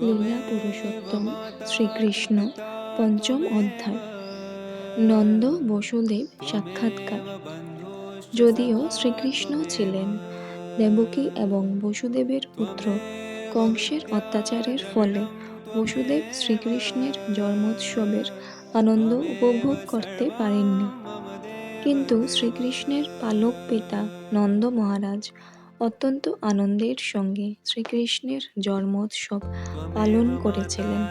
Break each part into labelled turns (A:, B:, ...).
A: লীলা পুরুষোত্তম শ্রীকৃষ্ণ, পঞ্চম অধ্যায়। নন্দ বসুদেব সাক্ষাৎকার। যদিও শ্রীকৃষ্ণ ছিলেন দেবকী এবং বসুদেবের পুত্র, কংসের অত্যাচারের ফলে বসুদেব শ্রীকৃষ্ণের জন্মোৎসবের আনন্দ উপভোগ করতে পারেননি। কিন্তু শ্রীকৃষ্ণের পালক পিতা নন্দ মহারাজ অত্যন্ত আনন্দের সঙ্গে শ্রীকৃষ্ণের জন্মোৎসব পালন করেছিলেন।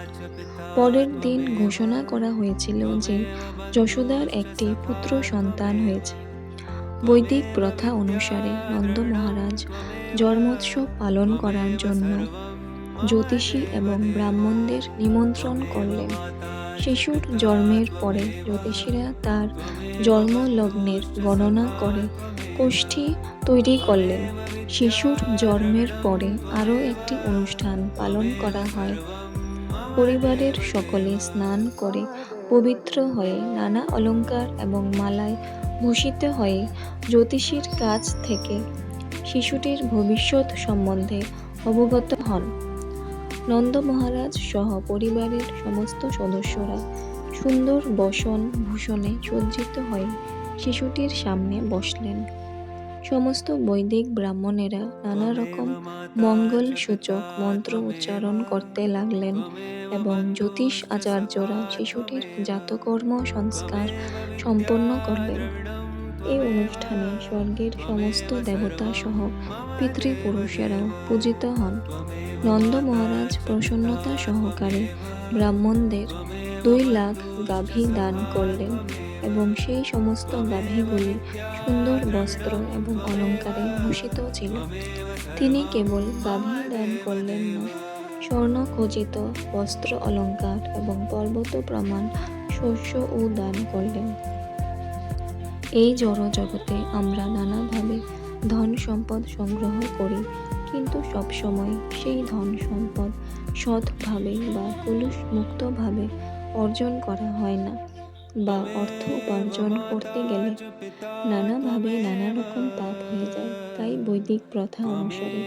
A: পরের দিন ঘোষণা করা হয়েছিল যে যশোদার একটি পুত্র সন্তান হয়েছে। বৈদিক প্রথা অনুসারে নন্দ মহারাজ জন্মোৎসব পালন করার জন্য জ্যোতিষী এবং ব্রাহ্মণদের নিমন্ত্রণ করলেন। শিশুর জন্মের পরে জ্যোতিষীরা তার জন্মলগ্নের গণনা করে কোষ্ঠী তৈরি করলেন। শিশুর জন্মের পরে আরও একটি অনুষ্ঠান পালন করা হয়। পরিবারের সকলে স্নান করে পবিত্র হয়ে নানা অলঙ্কার এবং মালায় ভূষিত হয়ে জ্যোতিষীর কাছ থেকে শিশুটির ভবিষ্যৎ সম্বন্ধে অবগত হন। নন্দ মহারাজ সহ পরিবারের সমস্ত সদস্যরা সুন্দর বসন ভূষণে সজ্জিত হয়ে শিশুটির সামনে বসলেন। সমস্ত বৈদিক ব্রাহ্মণেরা নানা রকম মঙ্গল সূচক মন্ত্র উচ্চারণ করতে লাগলেন এবং জ্যোতিষ আচার্যরা শিশুটির জাতকর্ম সংস্কার সম্পন্ন করলেন। এই অনুষ্ঠানে স্বর্গের সমস্ত দেবতা সহ পিতৃপুরুষেরাও পূজিত হন। নন্দ মহারাজ প্রসন্নতা সহকারে ব্রাহ্মণদের দুই লাখ গাভী দান করলেন এবং সেই সমস্ত গাভীগুলি সুন্দর বস্ত্র এবং অলঙ্কারে ভূষিত ছিল। তিনি কেবল গাভী দান করলেন না স্বর্ণ খচিত বস্ত্র অলঙ্কার এবং পর্বত প্রমাণ শস্য ও দান করলেন। এই জড় জগতে আমরা নানাভাবে ধন সম্পদ সংগ্রহ করি, কিন্তু সবসময় সেই ধন সম্পদ সৎভাবে বা কলুষ মুক্তভাবে অর্জন করা হয় না বা অর্থ উপার্জন করতে গেলে নানাভাবে নানা রকম পাপ হয়ে যায়। তাই বৈদিক প্রথা অনুসারে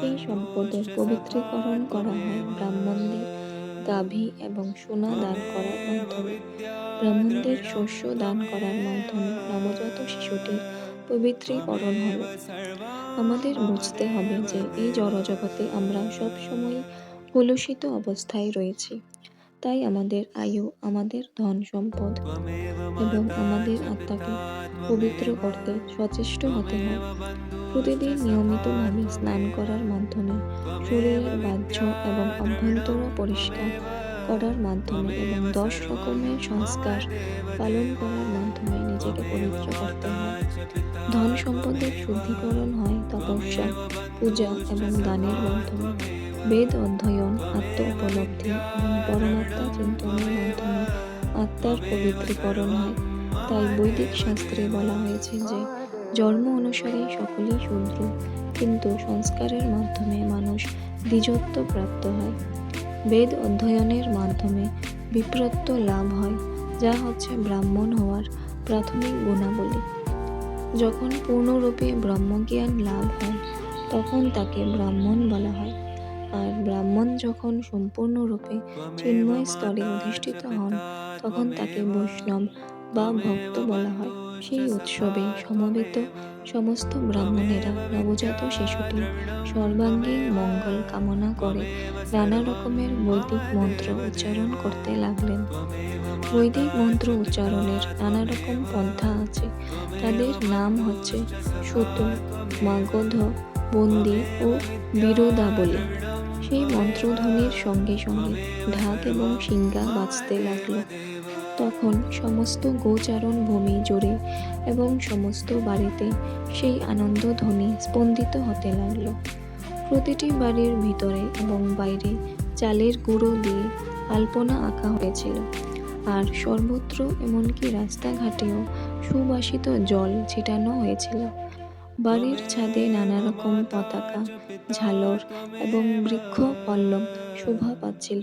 A: সেই সম্পদের পবিত্রীকরণ করা হয় ব্রাহ্মণদের গাভী এবং সোনা দান করার মাধ্যমে। ব্রাহ্মণদের শস্য দান করার মাধ্যমে নবজাত শিশুটির পবিত্রীকরণ হল। আমাদের বুঝতে হবে যে এই জড়জগতে আমরা সবসময় কলুষিত অবস্থায় রয়েছি। তাই আমাদের আয়ু, আমাদের ধন সম্পদ এবং আমাদের আত্মাকে পবিত্র করতে সচেষ্ট হতে হয়। প্রতিদিন নিয়মিতভাবে স্নান করার মাধ্যমে শরীরের বাহ্য এবং অভ্যন্তর পরিষ্কার করার মাধ্যমে এবং দশ রকমের সংস্কার পালন করার মাধ্যমে নিজেকে পবিত্র করতে হয়। ধন সম্পদের শুদ্ধিকরণ হয় তপস্যা, পূজা এবং দানের মাধ্যমে। বেদ অধ্যয়ন, আত্ম উপলব্ধি এবং পরমাত্মা চিন্তনের মাধ্যমে আত্মার পবিত্রীকরণ হয়। তাই বৈদিক শাস্ত্রে বলা হয়েছে যে, জন্ম অনুসারে সকলেই শূদ্র কিন্তু সংস্কারের মাধ্যমে মানুষ দ্বিজত্ব প্রাপ্ত হয়। বেদ অধ্যয়নের মাধ্যমে বিপ্রত্ব লাভ হয়, যা হচ্ছে ব্রাহ্মণ হওয়ার প্রাথমিক গুণাবলী। যখন পূর্ণরূপে ব্রহ্মজ্ঞান লাভ হয়, তখন তাকে ব্রাহ্মণ বলা হয়। আর ব্রাহ্মণ যখন সম্পূর্ণরূপে চিন্ময় স্তরে অধিষ্ঠিত হন, তখন তাকে বৈষ্ণব বা ভক্ত বলা হয়। সেই উৎসবে সমবেত সমস্ত ব্রাহ্মণেরা, নবজাত শিশুটির সর্বাঙ্গীন মঙ্গল কামনা করে নানা রকমের বৈদিক মন্ত্র উচ্চারণ করতে লাগলেন। বৈদিক মন্ত্র উচ্চারণের নানা রকম পন্থা আছে। তাদের নাম হচ্ছে সুত, মাগধ, বন্দি ও বিরোধাবলী সেই মন্ত্রধ্বনির সঙ্গে সঙ্গে ঢাক এবং সিঙ্গা বাজতে লাগল। তখন সমস্ত গোচারণ ভূমি জুড়ে এবং সমস্ত বাড়িতে সেই আনন্দ ধ্বনি স্পন্দিত হতে লাগল। প্রতিটি বাড়ির ভিতরে এবং বাইরে চালের গুঁড়ো দিয়ে আলপনা আঁকা হয়েছিল। আর সর্বত্র এমনকি রাস্তাঘাটেও সুবাসিত জল ছিটানো হয়েছিল। বাড়ির ছাদে নানা রকম পতাকা, ঝালর এবং বৃক্ষ পল্লব শোভা পাচ্ছিল।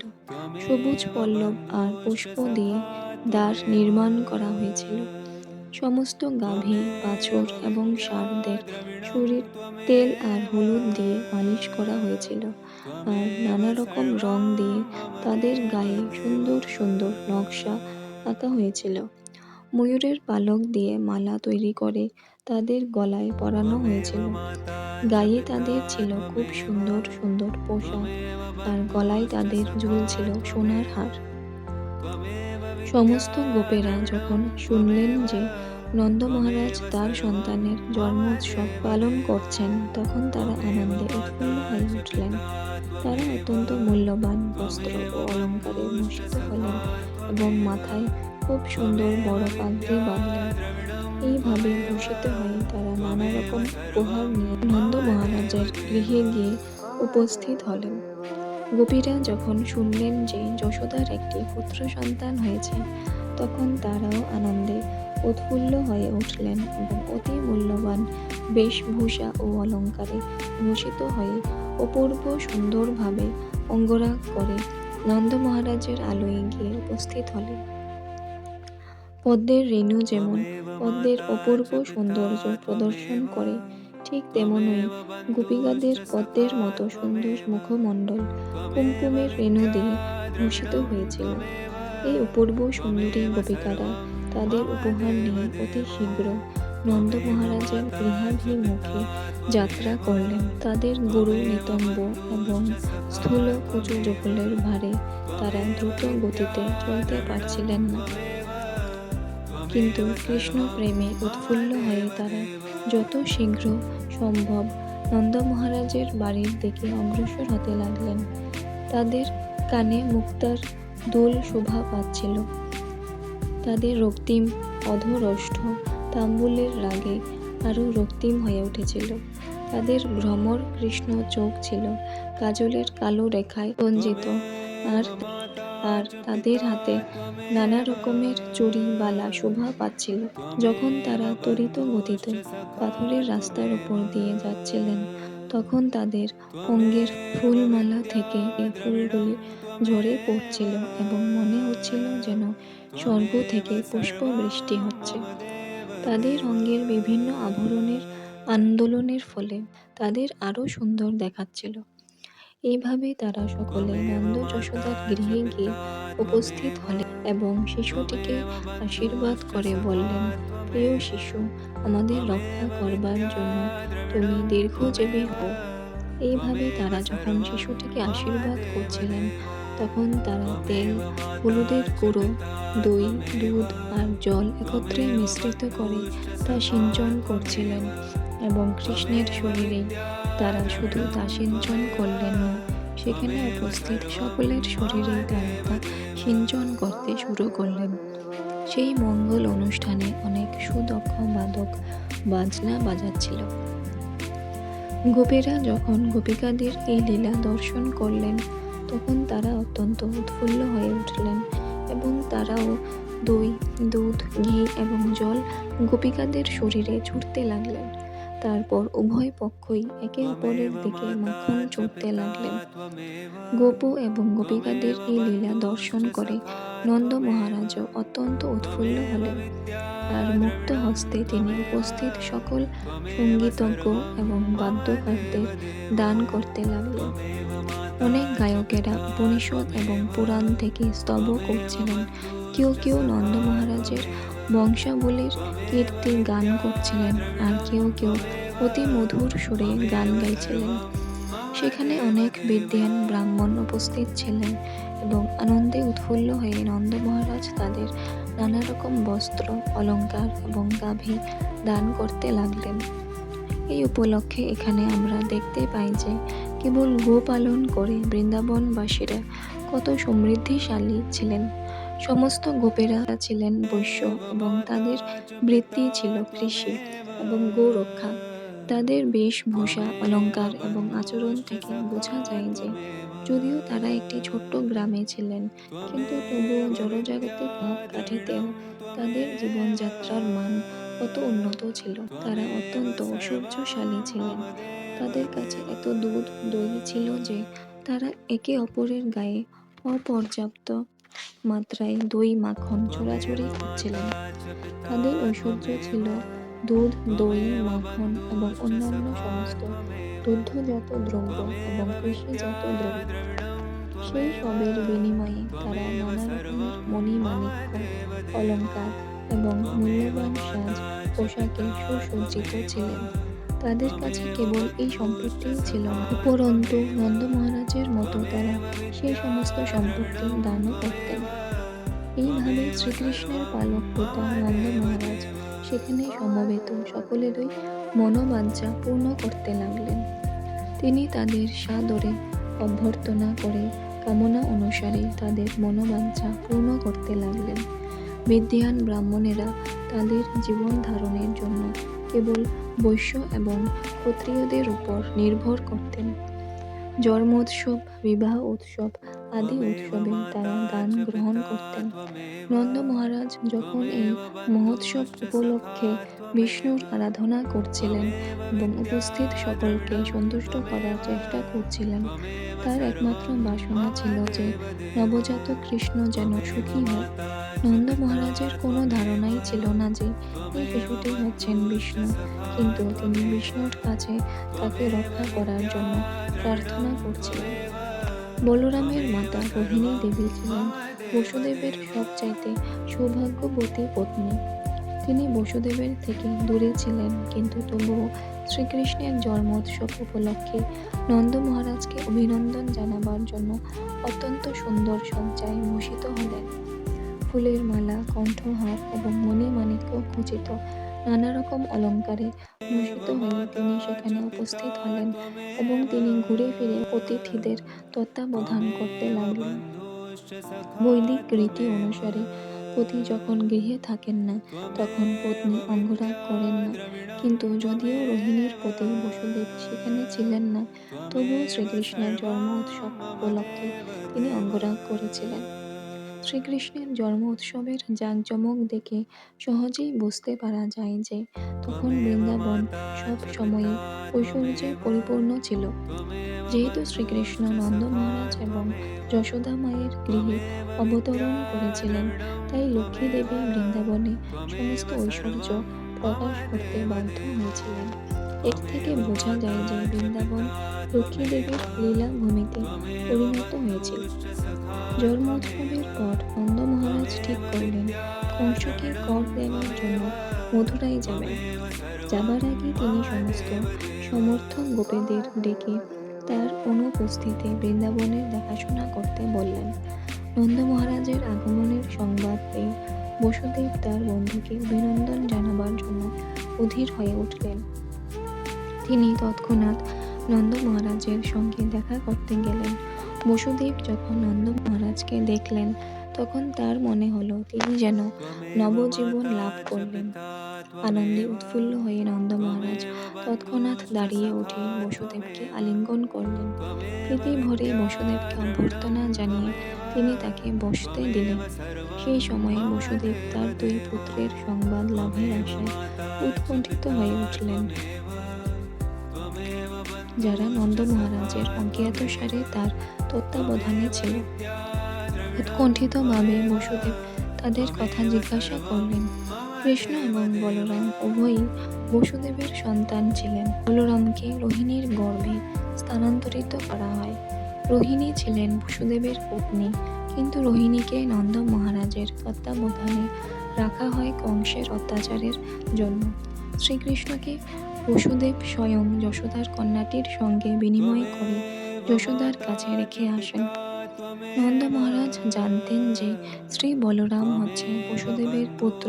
A: সবুজ পল্লব আর পুষ্প দিয়ে দ্বার নির্মাণ করা হয়েছিল। সমস্ত গাভী বাছুর এবং ষাঁড়দের শরীর তেল আর হলুদ দিয়ে মালিশ করা হয়েছিল আর নানা রকম রং দিয়ে তাদের গায়ে সুন্দর সুন্দর নকশা আঁকা হয়েছিল। ময়ূরের পালক দিয়ে মালা তৈরি করে তাদের গলায় পরানো হয়েছিল। গায়ে তাদের ছিল খুব সুন্দর সুন্দর পোশাক আর গলায় তাদের ঝুল ছিল সোনার হার। সমস্ত গোপেরা যখন শুনলেন যে নন্দ মহারাজ তার সন্তানের জন্মোৎসব পালন করছেন, তখন তারা আনন্দে উৎফুল্ল হয়ে উঠলেন। তারা অত্যন্ত মূল্যবান বস্ত্র ও অলঙ্কারে ভূষিত হলেন এবং মাথায় খুব সুন্দর বড় পাগড়ি বাঁধলেন। এইভাবে ভূষিত হয়ে তারা নানা রকম উপহার নিয়ে নন্দ মহারাজের গৃহে গিয়ে উপস্থিত হলেন। গোপীরা যখন শুনলেন যে যশোদার একটি পুত্র সন্তান হয়েছে, তখন তারাও আনন্দে উৎফুল্ল হয়ে উঠলেন এবং অতি মূল্যবান বেশভূষা ও অলঙ্কারে ভূষিত হয়ে অপূর্ব সুন্দরভাবে অঙ্গরাগ করে নন্দ মহারাজের আলোয় গিয়ে উপস্থিত হলেন। পদ্মের রেণু যেমন পদ্মের অপূর্ব সৌন্দর্য প্রদর্শন করে ঠিক তেমনই। গোপিকাদের পদ্মের মতো সুন্দর মুখমণ্ডল কুমকুমের রেণু দিয়ে ভূষিত হয়েছিল। এই অপূর্ব সুন্দরী গোপিকারা তাদের উপহার নিয়ে অতি শীঘ্র নন্দ মহারাজের গৃহাভিমুখে যাত্রা করলেন। তাদের গুরু নিতম্ব এবং স্থূল কুচু জকুলের ভারে তারা দ্রুত গতিতে চলতে পারছিলেন না। কিন্তু কৃষ্ণ প্রেমে উৎফুল্ল হয়ে তারা যত শীঘ্র সম্ভব নন্দ মহারাজের বাড়ির দিকে অগ্রসর হতে লাগলেন। তাদের কানে মুক্তার দোল শোভা পাচ্ছিল। তাদের রক্তিম, অধরষ্ঠ তাম্বুলের রাগে আরও রক্তিম হয়ে উঠেছিল। তাদের ভ্রমর কৃষ্ণ চোখ ছিল, কাজলের কালো রেখায় রঞ্জিত, আর আর তাদের হাতে নানা রকমের চুড়ি, বালা, শোভা পাচ্ছিল। যখন তারা ত্বরিত গতিতে পাথরের রাস্তার উপর দিয়ে যাচ্ছিলেন, তখন তাদের অঙ্গের ফুলমালা থেকে এই ফুলগুলি ঝরে পড়ছিল এবং মনে হচ্ছিল যেন স্বর্গ থেকে পুষ্প বৃষ্টি হচ্ছে। তাদের অঙ্গের বিভিন্ন আভরণের আন্দোলনের ফলে তাদের আরও সুন্দর দেখাচ্ছিল। এইভাবে তারা সকলে নন্দ যশোদার গৃহে গিয়ে উপস্থিত হলেন এবং শিশুটিকে আশীর্বাদ করে বললেন প্রিয় শিশু আমাদের রক্ষা করবার জন্য তুমি দীর্ঘজীবী হও। এইভাবে তারা যখন শিশুটিকে আশীর্বাদ করছিলেন তখন তারা তেল হলুদের গুঁড়ো দই দুধ আর জল একত্রে মিশ্রিত করে তা সিঞ্চন করছিলেন এবং কৃষ্ণের শরীরে তারা শুধু তা সিঞ্চন করলেন না সেখানে উপস্থিত সকলের শরীরে তারা তা সিঞ্চন করতে শুরু করলেন। সেই মঙ্গল অনুষ্ঠানে অনেক সুদক্ষ বাদক বাজনা বাজাচ্ছিল। গোপীরা যখন গোপিকাদের এই লীলা দর্শন করলেন, তখন তারা অত্যন্ত উৎফুল্ল হয়ে উঠলেন এবং তারাও দই, দুধ, ঘি এবং জল গোপিকাদের শরীরে ছুটতে লাগলেন। তারপর উভয় পক্ষই একে অপরের দিকে মাখন চড়তে লাগলেন। গোপু এবং গোপিকাদের এই লীলা দর্শন করে নন্দ মহারাজও অত্যন্ত উৎফুল্ল হলেন। আর মুক্ত হস্তে তিনি উপস্থিত সকল সঙ্গীতজ্ঞ এবং বাদ্যকারদের দান করতে লাগলেন। অনেক গায়কেরা উপনিষদ এবং পুরাণ থেকে স্তব করছিলেন। কেউ কেউ নন্দ মহারাজের বংশাবলীর কীর্তি গান করছিলেন আর কেউ কেউ অতি মধুর সুরে গান গাইছিলেন। সেখানে অনেক বিদ্যান ব্রাহ্মণ উপস্থিত ছিলেন এবং আনন্দে উৎফুল্ল হয়ে নন্দ মহারাজ তাদের নানা রকম বস্ত্র, অলঙ্কার এবং গাভী দান করতে লাগলেন। এই উপলক্ষে এখানে আমরা দেখতে পাই যে কেবল গোপালন করে বৃন্দাবনবাসীরা কত সমৃদ্ধিশালী ছিলেন। সমস্ত গোপেরা ছিলেন বৈশ্য এবং তাদের বৃত্তি ছিল কৃষি এবং গো রক্ষা তাদের বেশভূষা, অলঙ্কার এবং আচরণ থেকে বোঝা যায় যে যদিও তারা একটি ছোট্ট গ্রামে ছিলেন, কিন্তু তবুও জড়জাগতিক ভাব কাঠিতেও তাদের জীবনযাত্রার মান কত উন্নত ছিল। তারা অত্যন্ত ঐশ্বর্যশালী ছিলেন। তাদের কাছে এত দুধ দই ছিল যে তারা একে অপরের গায়ে অপর্যাপ্ত মাত্রায় দই মাখন চোরাচুরি করছিলেন। তাদের ঐশ্বর্য ছিল দুধ, দই, মাখন এবং অন্যান্য সমস্ত দুগ্ধজাত দ্রব্য এবং কৃষিজাত দ্রব্য। সেই সবের বিনিময়ে তারা নানা রকমের মণিমাণিক্য অলঙ্কার এবং মূল্যবান সাজ পোশাকে সুসজ্জিত ছিলেন। তাদের কাছে কেবল এই সম্পত্তিই ছিল না। উপরন্তু নন্দ মহারাজের মতো তারা সেই সমস্ত সম্পত্তি দানও করতেন। এইভাবে শ্রীকৃষ্ণের পালক পিতা নন্দ মহারাজ সেখানে সমবেত, সকলেরই মনোবাঞ্ছা পূর্ণ করতে লাগলেন। তিনি তাদের সাদরে অভ্যর্থনা করে কামনা অনুসারে তাদের মনোবাঞ্ছা পূর্ণ করতে লাগলেন। বিদ্যান ব্রাহ্মণেরা তাদের জীবন ধারণের জন্য কেবল বৈশ্য এবং ক্ষত্রিয়দের উপর নির্ভর করতেন। জন্মোৎসব বিবাহ উৎসব আদি উৎসবে তারা দান গ্রহণ করতেন। নন্দ মহারাজ যখন এই মহোৎসব উপলক্ষে বিষ্ণুর আরাধনা করছিলেন এবং উপস্থিত সকলকে সন্তুষ্ট করার চেষ্টা করছিলেন। তার একমাত্র বাসনা ছিল যে নবজাত কৃষ্ণ যেন সুখী হয়। নন্দ মহারাজের কোনো ধারণাই ছিল না যে এই শিশুটি হচ্ছেন বিষ্ণু। কিন্তু তিনি বিষ্ণুর কাছে তাকে রক্ষা করার জন্য প্রার্থনা করছিলেন। বলরামের মাতা রোহিণী দেবী ছিলেন বসুদেবের সবচাইতে সৌভাগ্যবতী পত্নী। তিনি বসুদেবের থেকে দূরে ছিলেন, কিন্তু তবুও শ্রীকৃষ্ণের জন্মোৎসব উপলক্ষে নন্দ মহারাজকে অভিনন্দন জানাবার জন্য অত্যন্ত সুন্দর সজ্জায় ভূষিত হলেন। ফুলের মালা, কণ্ঠহার এবং মণিমাণিক্য খচিত নানা রকম অলঙ্কারে ভূষিত হয়ে তিনি সেখানে উপস্থিত হলেন এবং তিনি ঘুরে ফিরে অতিথিদের তত্ত্বাবধান করতে লাগলেন। বৈদিক রীতি অনুসারে পতি যখন গৃহে থাকেন না, তখন পত্নী অঙ্গরাগ করেন না। কিন্তু যদিও রোহিণীর পতি বসুদেব সেখানে ছিলেন না, তবুও শ্রীকৃষ্ণের জন্ম উৎসব উপলক্ষে তিনি অঙ্গরাগ করেছিলেন। শ্রীকৃষ্ণের জন্ম উৎসবের জাঁকজমক দেখে সহজেই বুঝতে পারা যায় যে তখন বৃন্দাবন সব সময়ে ঐশ্বর্যে পরিপূর্ণ ছিল। যেহেতু শ্রীকৃষ্ণ নন্দ মহারাজ এবং যশোদা মায়ের গৃহে অবতরণ করেছিলেন তাই লক্ষ্মী দেবী বৃন্দাবনে সমস্ত ঐশ্বর্য প্রকাশ করতে বাধ্য হয়েছিলেন। এর থেকে বোঝা যায় যে বৃন্দাবন লক্ষ্মী দেবীর লীলা ভূমিতে পরিণত হয়েছিল। জন্ম উৎসবের পর নন্দ মহারাজ ঠিক করলেন কংসকে কর দেওয়ার জন্য মথুরায় যাবেন। যাবার আগে তিনি সমস্ত সমর্থক গোপেদের ডেকে তার অনুপস্থিতিতে বৃন্দাবনের দেখাশোনা করতে বললেন। নন্দ মহারাজের আগমনের সংবাদ পেয়ে বসুদেব তার বন্ধুকে অভিনন্দন জানাবার জন্য অধীর হয়ে উঠলেন। তিনি তৎক্ষণাৎ নন্দ মহারাজের সঙ্গে দেখা করতে গেলেন। বসুদেব যখন নন্দ মহারাজকে দেখলেন, তখন তার মনে হলো তিনি যেন নবজীবন লাভ করলেন আনন্দে উৎফুল্ল হয়ে নন্দ মহারাজ তৎক্ষণাৎ দাঁড়িয়ে উঠে বসুদেবকে আলিঙ্গন করলেন। প্রীতি ভরে বসুদেবকে অভ্যর্থনা জানিয়ে তিনি তাকে বসতে দিলেন। সেই সময়ে বসুদেব তার দুই পুত্রের সংবাদ লাভের আশায় উৎকণ্ঠিত হয়ে উঠলেন। যারা নন্দ মহারাজের অজ্ঞাতসারে তার তত্ত্বাবধানে ছিল। উৎকণ্ঠিতভাবে বসুদেব তাদের কথা জিজ্ঞাসা করলেন, কৃষ্ণ এবং বলরাম উভয়ই বসুদেবের সন্তান ছিলেন। বলরামকে রোহিণীর গর্ভে স্থানান্তরিত করা হয়। রোহিণী ছিলেন বসুদেবের পত্নী, কিন্তু রোহিণীকে নন্দ মহারাজের তত্ত্বাবধানে রাখা হয় কংসের অত্যাচারের জন্য। শ্রীকৃষ্ণকে বসুদেব স্বয়ং যশোদার কন্যাটির সঙ্গে বিনিময় করে যশোদার কাছে রেখে আসেন। নন্দ মহারাজ জানতেন যে শ্রী বলরাম হচ্ছে বসুদেবের পুত্র,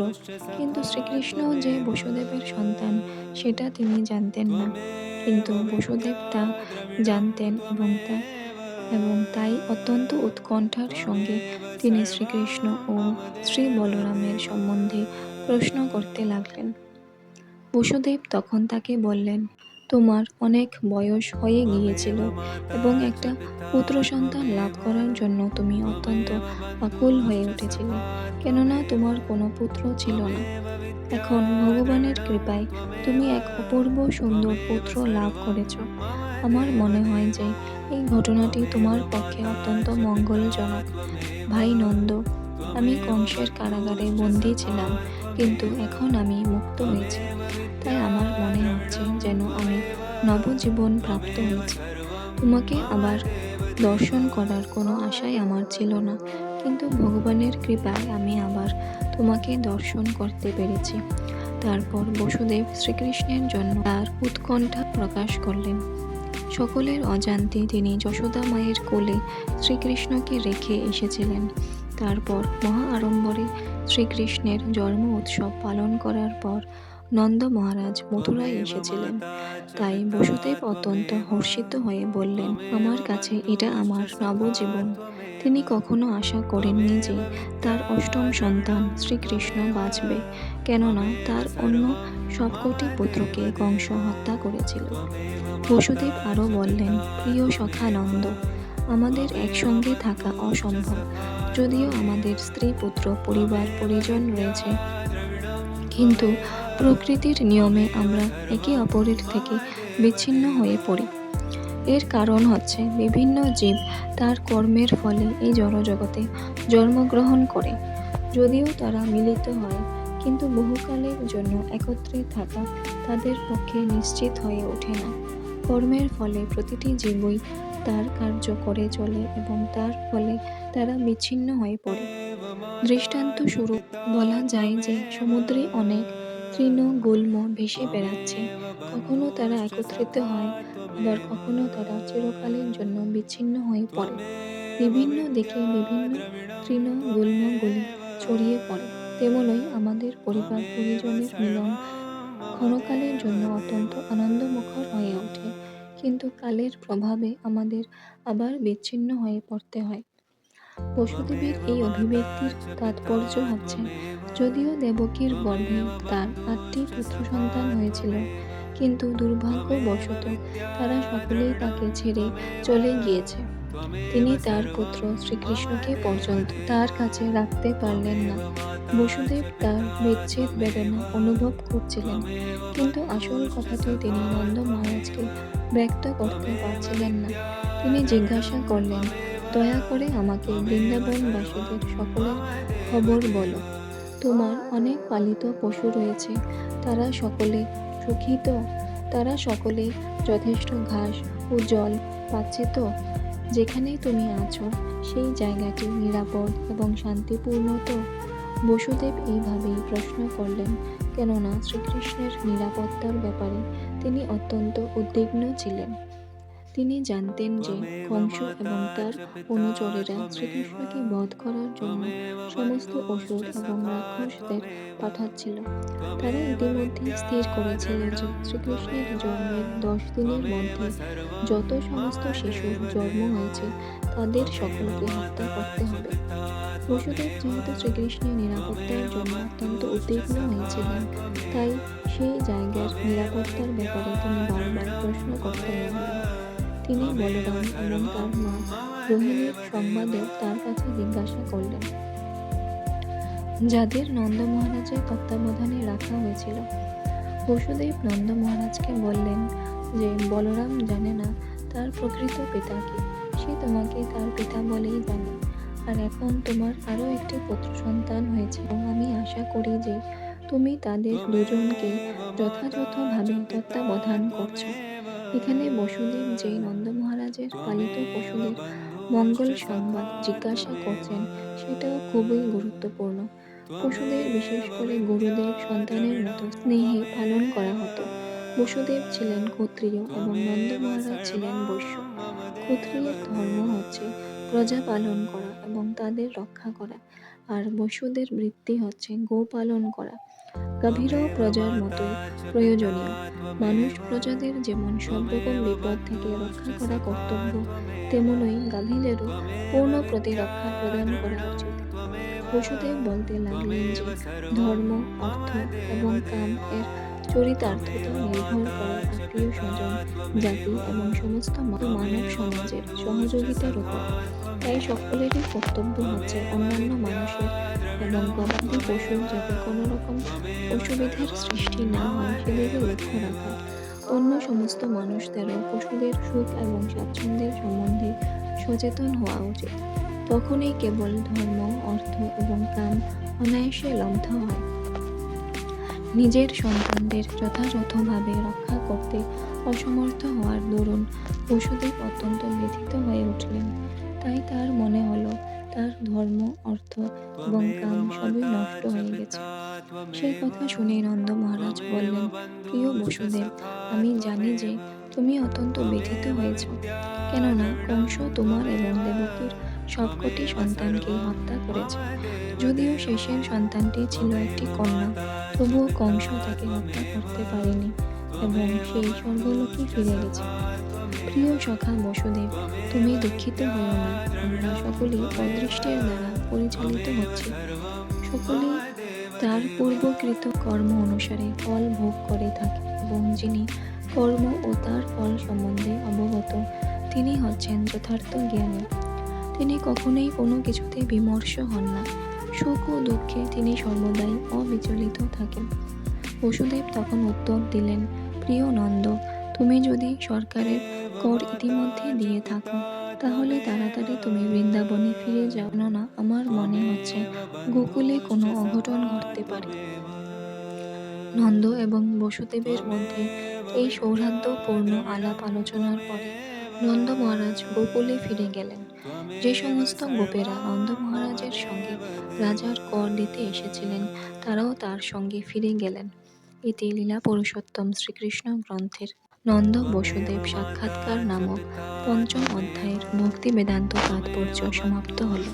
A: কিন্তু শ্রীকৃষ্ণ যে বসুদেবের সন্তান, সেটা তিনি জানতেন না। কিন্তু বসুদেব তা জানতেন এবং তা, এবং তাই অত্যন্ত উৎকণ্ঠার সঙ্গে তিনি শ্রীকৃষ্ণ ও শ্রী বলরামের সম্বন্ধে প্রশ্ন করতে লাগলেন। বসুদেব তখন তাকে বললেন, তোমার অনেক বয়স হয়ে গিয়েছিল এবং একটা পুত্র সন্তান লাভ করার জন্য তুমি অত্যন্ত আকুল হয়ে উঠেছিলে। কেননা তোমার কোনো পুত্র ছিল না। এখন ভগবানের কৃপায় তুমি এক অপূর্ব সুন্দর পুত্র লাভ করেছ। আমার মনে হয় যে এই ঘটনাটি তোমার পক্ষে অত্যন্ত মঙ্গলজনক। ভাই নন্দ, আমি কংসের কারাগারে বন্দী ছিলাম। কিন্তু এখন আমি মুক্ত হয়েছি। তাই আমার মনে হচ্ছে যেন আমি নবজীবন প্রাপ্ত হয়েছি। তোমাকে আবার দর্শন করার কোনো আশাই আমার ছিল না। কিন্তু ভগবানের কৃপায় আমি আবার তোমাকে দর্শন করতে পেরেছি। তারপর বসুদেব শ্রীকৃষ্ণের জন্য তার উৎকণ্ঠা প্রকাশ করলেন। সকলের অজান্তে তিনি যশোদা মায়ের কোলে শ্রীকৃষ্ণকে রেখে এসেছিলেন। তারপর মহা আড়ম্বরে শ্রীকৃষ্ণের জন্ম উৎসব পালন করার পর নন্দ মহারাজ মথুরায় এসেছিলেন। তাই বসুদেব অত্যন্ত হর্ষিত হয়ে বললেন আমার কাছে এটা আমার নবজীবন। তিনি কখনো আশা করেননি যে তার অষ্টম সন্তান শ্রীকৃষ্ণ বাঁচবে। কেননা তার অন্য সবকটি পুত্রকে কংস হত্যা করেছিল। বসুদেব আরও বললেন প্রিয় সখা নন্দ আমাদের একসঙ্গে থাকা অসম্ভব। যদিও আমাদের স্ত্রী, পুত্র, পরিবার, পরিজন রয়েছে। কিন্তু প্রকৃতির নিয়মে আমরা একে অপরের থেকে বিচ্ছিন্ন হয়ে পড়ি। এর কারণ হচ্ছে বিভিন্ন জীব তার কর্মের ফলে এই জড়জগতে জন্মগ্রহণ করে। যদিও তারা মিলিত হয়, কিন্তু বহুকালের জন্য একত্রে থাকা তাদের পক্ষে নিশ্চিত হয়ে ওঠে না। কর্মের ফলে প্রতিটি জীবই তার কার্য করে চলে এবং তার ফলে তারা বিচ্ছিন্ন হয়ে পড়ে। দৃষ্টান্ত স্বরূপ বলা যায় যে সমুদ্রে অনেক তৃণ গুল্ম ভেসে বেড়াচ্ছে। কখনো তারা একত্রিত হয়, আবার কখনো তারা চিরকালের জন্য বিচ্ছিন্ন হয়ে পড়ে। বিভিন্ন দিকে বিভিন্ন তৃণ গুল্মগুলি ছড়িয়ে পড়ে। তেমনই আমাদের পরিবার পরিজনের মিলন ক্ষণকালের জন্য অত্যন্ত আনন্দমুখর হয়ে ওঠে। কিন্তু কালের প্রভাবে আমাদের আবার বিচ্ছিন্ন হয়ে পড়তে হয়। বসুদেবের এই অভিব্যক্তির তাৎপর্য হচ্ছে, যদিও দেবকীর গর্ভে তার আটটি পুত্র সন্তান হয়েছিল, কিন্তু দুর্ভাগ্যবশত তারা সকলেই তাকে ছেড়ে চলে গিয়েছে। তিনি তার পুত্র শ্রীকৃষ্ণকে পর্যন্ত তার কাছে রাখতে পারলেন না। বসুদেব তার বিচ্ছেদ বেদনা অনুভব করছিলেন, কিন্তু আসল কথাটি তিনি নন্দ মহারাজকে ব্যক্ত করতে পারছিলেন না। তিনি জিজ্ঞাসা করলেন দয়া করে আমাকে বৃন্দাবনবাসীদের সকলের খবর বলো। তোমার অনেক পালিত পশু রয়েছে, তারা সকলে সুখী তো তারা সকলে যথেষ্ট ঘাস ও জল পাচ্ছে তো? যেখানে তুমি আছো, সেই জায়গাটি নিরাপদ এবং শান্তিপূর্ণ তো? বসুদেব এইভাবেই প্রশ্ন করলেন, কেননা শ্রীকৃষ্ণের নিরাপত্তার ব্যাপারে তিনি অত্যন্ত উদ্বিগ্ন ছিলেন। তিনি জানতেন যে কংস এবং তার অনুচরেরা শ্রীকৃষ্ণকে বধ করার জন্য সমস্ত অসুর এবং রাক্ষসদের পাঠাচ্ছিল। তারা ইতিমধ্যে স্থির করেছিল যে শ্রীকৃষ্ণের জন্মের দশ দিনের মধ্যে যত সমস্ত শিশুর জন্ম হয়েছে তাদের সকলকে হত্যা করতে হবে। বসুদেব যেহেতু শ্রীকৃষ্ণের নিরাপত্তার জন্য অত্যন্ত উদ্বিগ্ন হয়েছিলেন তাই সেই জায়গার নিরাপত্তার ব্যাপারে তিনি বারবার প্রশ্ন করতে লাগলেন। তিনি বলরাম এবং তার মা রোহিণীর সংবাদে তার কাছে জিজ্ঞাসা করলেন। যাদের নন্দ মহারাজের তত্ত্বাবধানে রাখা হয়েছিল। বসুদেব নন্দ মহারাজকে বললেন যে, বলরাম জানে না তার প্রকৃত পিতা কি। সে তোমাকে তার পিতা বলেই জানে। আর এখন তোমার আরও একটি পুত্র সন্তান হয়েছে। এবং আমি আশা করি যে, তুমি তাদের দুজনকে যথাযথভাবে তত্ত্বাবধান করছ। এখানে বসুদেব যে নন্দ মহারাজের পালিত পশুদের মঙ্গল সংবাদ জিজ্ঞাসা করছেন, সেটাও খুবই গুরুত্বপূর্ণ। পশুদের বিশেষ করে গুরুদেব সন্তানের মতো স্নেহে পালন করা হতো। বসুদেব ছিলেন ক্ষত্রিয় এবং নন্দ মহারাজ ছিলেন বৈশ্য। ক্ষত্রিয়ের ধর্ম হচ্ছে প্রজা পালন করা এবং তাদের রক্ষা করা। আর বসুদের বৃত্তি হচ্ছে গো পালন করা। গাভীরও প্রজার মতোই প্রয়োজনীয়। মানুষ প্রজাদের যেমন সব রকম বিপদ থেকে রক্ষা করা কর্তব্য, তেমনই গাভীলেরও পূর্ণ প্রতিরক্ষা প্রদান করা উচিত। বসুদেব বলতে লাগলেন যে, ধর্ম, অর্থ এবং কাম এর চরিতার্থতা নির্ভর করে আত্মীয় স্বজন জাতি এবং সমস্ত মানব সমাজের সহযোগিতার উপর। তাই সকলেরই কর্তব্য হচ্ছে অন্যান্য মানুষের এবং গবাদি পশুর যাতে কোনো রকম অসুবিধার সৃষ্টি না হয়, সেদিকে লক্ষ্য রাখা। অন্য সমস্ত মানুষদেরও পশুদের সুখ এবং স্বাচ্ছন্দ্যের সম্বন্ধে সচেতন হওয়া উচিত। তখনই কেবল ধর্ম, অর্থ এবং কাম অনায়াসে লব্ধ হয়। নিজের সন্তানদের যথাযথভাবে রক্ষা করতে অসমর্থ হওয়ার দরুন বসুদেব অত্যন্ত ব্যথিত হয়ে উঠলেন। তাই তার মনে হলো, তার ধর্ম, অর্থ এবং কাম সবই নষ্ট হয়ে গেছে। সেই কথা শুনে নন্দ মহারাজ বললেন, প্রিয় বসুদেব, আমি জানি যে তুমি অত্যন্ত ব্যথিত হয়েছ। কেননা কংস তোমার এবং দেবকীর সবকটি সন্তানকে হত্যা করেছে। যদিও শেষের সন্তানটি ছিল একটি কন্যা, তবুও কংস তাকে হত্যা করতে পারেনি এবং সেই স্বর্গলোকে ফিরে গেছে প্রিয় সখা বসুদেব, তুমি দুঃখিত হও না। আমরা সকলেই অদৃষ্টের দ্বারা পরিচালিত হচ্ছি। সকলেই তার পূর্বকৃত কর্ম অনুসারে ফল ভোগ করে থাকে এবং যিনি কর্ম ও তার ফল সম্বন্ধে অবগত, তিনি হচ্ছেন যথার্থ জ্ঞানী। তিনি কখনোই কোনো কিছুতে বিমর্ষ হন না। সুখ ও দুঃখে তিনি সর্বদাই অবিচলিত থাকেন। বসুদেব তখন উত্তর দিলেন, প্রিয় নন্দ তুমি যদি সরকারের কর ইতিমধ্যে দিয়ে থাকো, তাহলে তাড়াতাড়ি তুমি বৃন্দাবনে ফিরে যাও। না আমার মনে হচ্ছে গোকুলে কোনো অঘটন ঘটতে পারে। নন্দ এবং বসুদেবের মধ্যে এই সৌহার্দ্যপূর্ণ আলাপ আলোচনার পরে নন্দ মহারাজ গোকুলে ফিরে গেলেন। যে সমস্ত গোপেরা নন্দ মহারাজের সঙ্গে রাজার কর দিতে এসেছিলেন, তারাও তার সঙ্গে ফিরে গেলেন। এতে লীলা পুরুষোত্তম শ্রীকৃষ্ণ গ্রন্থের নন্দ বসুদেব সাক্ষাৎকার নামক পঞ্চম অধ্যায়ের ভক্তি বেদান্ত তাৎপর্য সমাপ্ত হল।